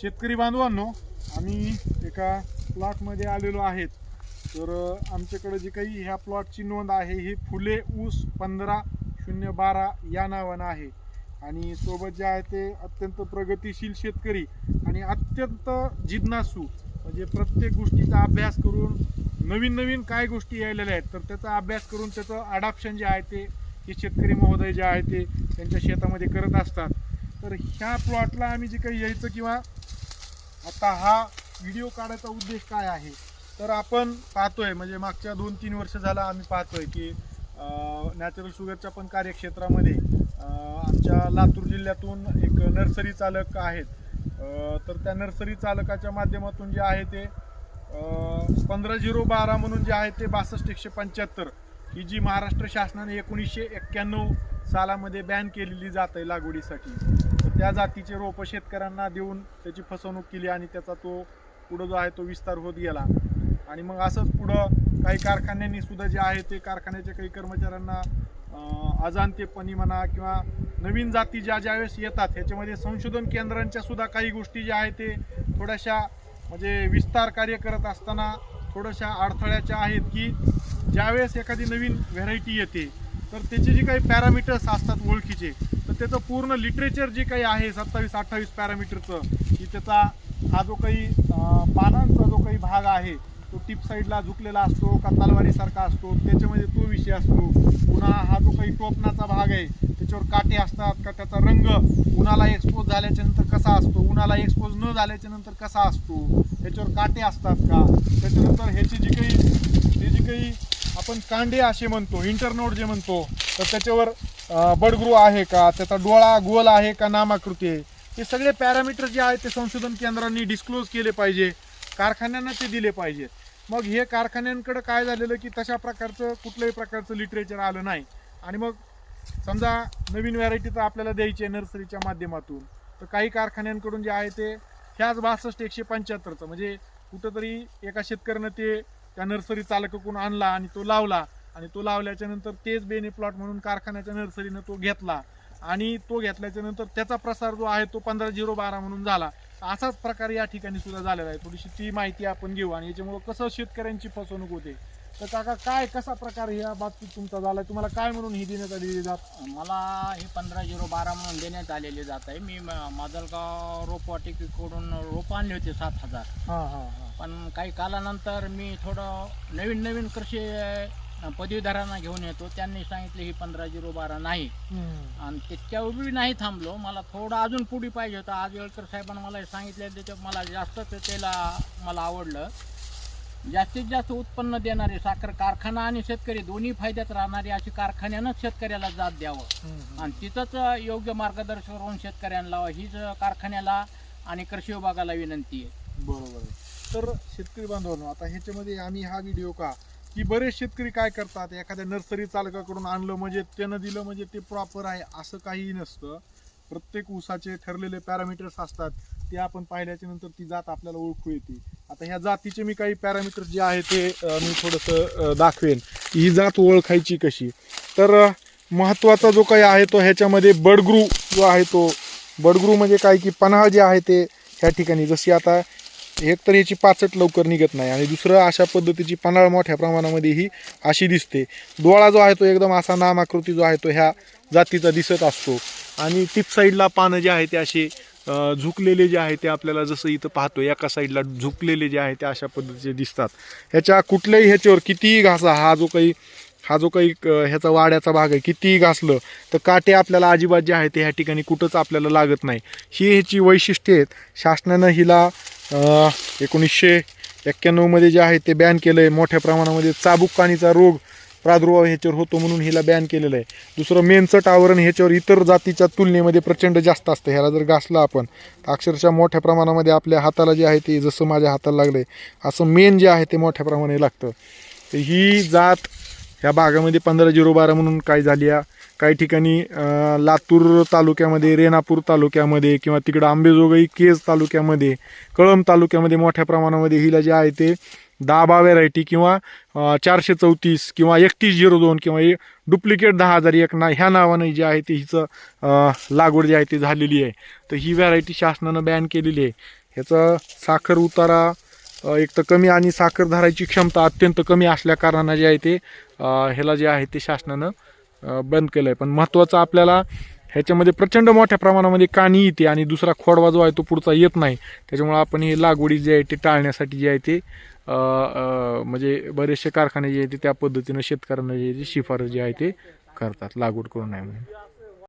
शेतकरी बांधवांनो आम्ही एका प्लॉटमध्ये आलेलो आहेत. तर आमच्याकडं आमच्याकडे जी काही ह्या प्लॉटची नोंद आहे ही फुले ऊस पंधरा शून्य बारा या नावानं आहे. आणि सोबत जे आहे ते अत्यंत प्रगतिशील शेतकरी आणि अत्यंत जिज्ञासू म्हणजे प्रत्येक गोष्टीचा अभ्यास करून नवीन नवीन काय गोष्टी यायलेल्या आहेत तर त्याचा अभ्यास करून त्याचं अडॉप्शन जे आहे ते हे शेतकरी महोदय जे आहे ते त्यांच्या शेतामध्ये करत असतात. तर ह्या प्लॉटला आम्ही जे काही यायचं किंवा आता हा व्हिडिओ काढायचा उद्देश काय आहे? तर आपण पाहतोय म्हणजे मागच्या दोन तीन वर्ष झाला आम्ही पाहतोय की नॅचरल शुगरच्या पण कार्यक्षेत्रामध्ये आमच्या लातूर जिल्ह्यातून एक नर्सरी चालक आहेत. तर त्या नर्सरी चालकाच्या माध्यमातून जे आहे ते पंधरा झिरो बारा म्हणून जे आहे ते बासष्ट एकशे पंच्याहत्तर ही जी महाराष्ट्र शासनाने एकोणीसशे एक्क्याण्णव सालामध्ये बॅन केलेली जात आहे लागवडीसाठी. तर त्या जातीचे रोपं शेतकऱ्यांना देऊन त्याची फसवणूक केली आणि त्याचा तो पुढं जो आहे तो विस्तार होत गेला. आणि मग असंच पुढं काही कारखान्यांनी सुद्धा जे आहे ते कारखान्याच्या काही कर्मचाऱ्यांना अं, अजाणतेपणी म्हणा किंवा नवीन जाती ज्या ज्यावेळेस येतात ह्याच्यामध्ये संशोधन केंद्रांच्या सुद्धा काही गोष्टी ज्या आहेत ते थोड्याशा म्हणजे विस्तार कार्य करत असताना थोड्याशा अडथळ्याच्या आहेत की ज्यावेळेस एखादी नवीन व्हेरायटी येते तर त्याचे जे काही पॅरामीटर्स असतात ओळखीचे तर त्याचं पूर्ण लिटरेचर जे काही आहे सत्तावीस अठ्ठावीस पॅरामीटरचं की त्याचा हा जो काही पानांचा जो काही भाग आहे तो टिप साईडला झुकलेला असतो का तलवारीसारखा असतो त्याच्यामध्ये तो विषय असतो. पुन्हा हा जो काही टोपणाचा भाग आहे त्याच्यावर काटे असतात का त्याचा रंग उन्हाला एक्सपोज झाल्याच्यानंतर कसा असतो उन्हाला एक्सपोज न झाल्याच्यानंतर कसा असतो त्याच्यावर काटे असतात का? त्याच्यानंतर ह्याची जी काही ते जी काही आपण कांडे असे म्हणतो इंटरनोड जे म्हणतो तर त्याच्यावर बडगृह आहे का? त्याचा डोळा गोल आहे का? नामाकृती आहे? हे सगळे पॅरामीटर जे आहेत ते संशोधन केंद्रांनी डिस्क्लोज केले पाहिजे. कारखान्यांना ते दिले पाहिजे. मग हे कारखान्यांकडे काय झालेलं की तशा प्रकारचं कुठल्याही प्रकारचं लिटरेचर आलं नाही. आणि मग समजा नवीन व्हरायटी तर आपल्याला द्यायची आहे नर्सरीच्या माध्यमातून. तर काही कारखान्यांकडून जे आहे ते ह्याच बासष्ट एकशे पंच्याहत्तरचं म्हणजे कुठंतरी एका शेतकऱ्यानं ते त्या नर्सरी चालकाकडून आणला आणि तो लावला. आणि तो लावल्याच्या नंतर तेच बेने प्लॉट म्हणून कारखान्याच्या नर्सरीनं तो घेतला. आणि तो घेतल्याच्या नंतर त्याचा प्रसार जो आहे तो पंधरा झिरो बारा म्हणून झाला. असाच प्रकार या ठिकाणी सुद्धा झालेला आहे. थोडीशी ती माहिती आपण घेऊ आणि याच्यामुळं कसं शेतकऱ्यांची फसवणूक होते. तर काका काय कसा प्रकार या बाबतीत तुमचा झाला? तुम्हाला काय म्हणून ही देण्यात आलेली जात? मला ही पंधरा झिरो बारा म्हणून देण्यात आलेली जात आहे. मी म- माजलगाव रोपवाटिकेकडून रोपं आणले होते सात हजार. हा हा हा. पण काही कालानंतर मी थोडं नवीन नवीन कृषी पदवीधरांना घेऊन येतो. त्यांनी सांगितले ही पंधरा झिरो बारा नाही. आणि तितक्यावर बी नाही थांबलो. मला थोडं अजून पुढे पाहिजे होतं. आज येळकर साहेबांनी मला हे सांगितलं त्याच्यात मला जास्त ते- त्याला मला आवडलं. जास्तीत जास्त उत्पन्न देणारे साखर कारखाना आणि शेतकरी दोन्ही फायद्यात राहणारे अशी कारखान्यानंच शेतकऱ्याला जात द्यावं. आणि तिथंच योग्य मार्गदर्शन करून शेतकऱ्यांना लावा. हीच कारखान्याला आणि कृषी विभागाला विनंती आहे. बरोबर. तर शेतकरी बांधवांनो आता ह्याच्यामध्ये आम्ही हा व्हिडिओ का की बरेच शेतकरी काय करतात एखाद्या नर्सरी चालकाकडून आणलं म्हणजे त्यानं दिलं म्हणजे ते प्रॉपर आहे असं काहीही नसतं. प्रत्येक ऊसाचे ठरलेले पॅरामीटर्स असतात ते आपण पाहिल्याच्या नंतर ती जात आपल्याला ओळखू येते. आता ह्या जातीचे मी काही पॅरामीटर्स जे आहे ते मी थोडंसं दाखवेन. ही जात ओळखायची कशी? तर महत्त्वाचा जो काही आहे तो ह्याच्यामध्ये बडग्रू जो आहे तो बडग्रू म्हणजे काय की पन्हाळ जे आहे ते ह्या ठिकाणी. जशी आता एक तर याची पाचट लवकर निघत नाही आणि दुसरं अशा पद्धतीची पन्हाळ मोठ्या प्रमाणामध्ये ही अशी दिसते. डोळा जो आहे तो एकदम असा नामाकृती जो आहे तो ह्या जातीचा दिसत असतो. आणि टिप साईडला पानं जे आहे ते असे झुकलेले जे आहे ते आपल्याला जसं इथं पाहतो एका साईडला झुकलेले जे आहे ते अशा पद्धतीचे दिसतात. ह्याच्या कुठल्याही ह्याच्यावर कितीही घासा हा जो काही हा जो काही ह्याचा वाड्याचा भाग आहे कितीही घासलं तर काटे आपल्याला अजिबात जे आहे ते ह्या ठिकाणी कुठंच आपल्याला लागत नाही. ही ह्याची वैशिष्ट्ये आहेत. शासनानं हिला एकोणीसशे एक्क्याण्णवमध्ये जे आहे ते बॅन केलं आहे मोठ्या प्रमाणामध्ये चाबुकाणीचा रोग प्रादुर्भाव ह्याच्यावर होतो म्हणून हिला बॅन केलेलं आहे. दुसरं मेनचट आवरण ह्याच्यावर इतर जातीच्या तुलनेमध्ये प्रचंड जास्त असतं. ह्याला जर घासला आपण तर अक्षरशः मोठ्या प्रमाणामध्ये आपल्या हाताला जे आहे ते जसं माझ्या हाताला लागलं आहे असं मेन जे आहे ते मोठ्या प्रमाणे लागतं. तर ही जात ह्या भागामध्ये पंधरा झिरो बारा म्हणून काय झाली आहे काही ठिकाणी लातूर तालुक्यामध्ये रेणापूर तालुक्यामध्ये किंवा तिकडं आंबेजोगाई केज तालुक्यामध्ये कळंब तालुक्यामध्ये मोठ्या प्रमाणामध्ये हिला जे आहे ते दहा व्हेरायटी किंवा चारशे चौतीस किंवा एकतीस झिरो दोन किंवा डुप्लिकेट दहा हजार एक ना ह्या नावानं जे आहे ते हिचं लागवड जी आहे ती झालेली आहे. तर ही व्हरायटी शासनानं बॅन केलेली आहे. ह्याचा साखर उतारा एक तर कमी आणि साखर धरायची क्षमता अत्यंत कमी असल्या कारणानं जे आहे ते ह्याला जे आहे ते शासनानं बंद केलं आहे पण महत्त्वाचं आपल्याला ह्याच्यामध्ये प्रचंड मोठ्या प्रमाणामध्ये काणी येते आणि दुसरा खोडवा जो आहे तो पुढचा येत नाही. त्याच्यामुळे आपण हे लागवडी जे आहे ते टाळण्यासाठी जे आहे ते म्हणजे बरेचसे कारखाने जे आहे ते त्या पद्धतीनं शेतकऱ्यांना जे आहे ते शिफारस जे आहे ते करतात लागवड करू नये म्हणून.